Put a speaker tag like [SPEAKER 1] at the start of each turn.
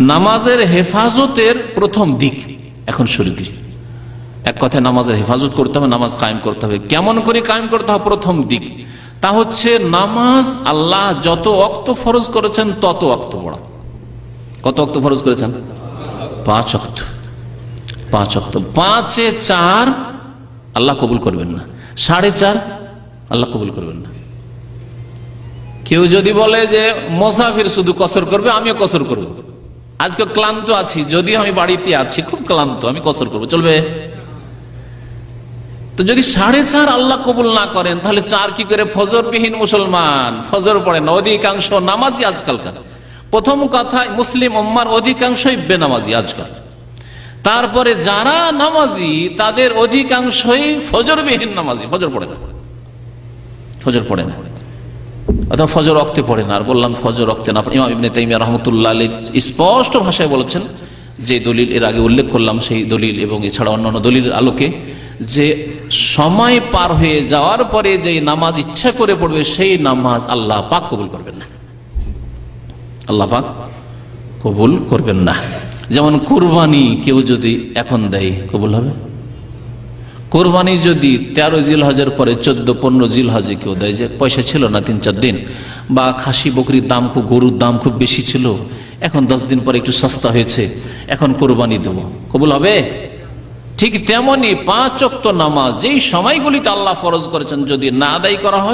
[SPEAKER 1] নামাজের হেফাজতের প্রথম দিক। এখন শুরু করি এক কথায় নামাজের হেফাজত করতে হবে, নামাজ কায়েম করতে হবে। কেমন করে কায়েম করতে হবে? প্রথম দিক। তা হচ্ছে নামাজ আল্লাহ যত অক্ত ফরজ করেছেন, তত অক্ত পড়া। কত অক্ত ফরজ করেছেন? পাঁচ অক্ত পাঁচ অক্ত পাঁচে চার আল্লাহ কবুল করবেন না। সাড়ে চার আল্লাহ কবুল করবেন না। কেউ যদি বলে যে মোসাফির শুধু কসর করবে, আমিও কসর করব। আজকে ক্লান্ত আছি যদি আমি বাড়িতে আছি, খুব ক্লান্ত, আমি কসর করব, চলবে? তো যদি সাড়ে চার আল্লাহ কবুল না করেন, তাহলে চার কি করে? ফজরবিহীন মুসলমান, ফজর পড়ে না, অধিকাংশ নামাজি আজকালকার প্রথম কথা, মুসলিম উম্মার অধিকাংশই বেনামাজি আজকাল। তারপরে যারা নামাজি, তাদের অধিকাংশই ফজরবিহীন নামাজি, ফজর পড়ে না। ফজর পড়ে না। অথবা ফজর রক্তে পড়ে না আর বললাম ফজর রক্তে না ইমাম ইবনে তাইমিয়া রহমতুল্লাহ আলী স্পষ্ট ভাষায় বলেছেন যে দলিল এর আগে উল্লেখ করলাম, সেই দলিল এবং এছাড়া অন্যান্য দলিলের আলোকে যে সময় পার হয়ে যাওয়ার পরে যে নামাজ ইচ্ছা করে পড়বে, সেই নামাজ আল্লাহ পাক কবুল করবেন না। আল্লাহ পাক কবুল করবেন না। যেমন কুরবানি কেউ যদি এখন দেয়, কবুল হবে? কোরবানি যদি তেরো জিল হজের পরে চোদ্দ, পনেরো জিল হজে কেউ দেয়, যে পয়সা ছিল না তিন, চার দিন, বা খাসি, বকরির দাম খুব, গরুর দাম খুব বেশি ছিল, এখন দশ দিন পরে একটু সস্তা হয়েছে, এখন কোরবানি দেবো। কবুল হবে? ঠিক তেমনি পাঁচ অক্ত নামাজ, যেই সময়গুলিতে আল্লাহ ফরজ করেছেন, যদি না আদায় করা হয়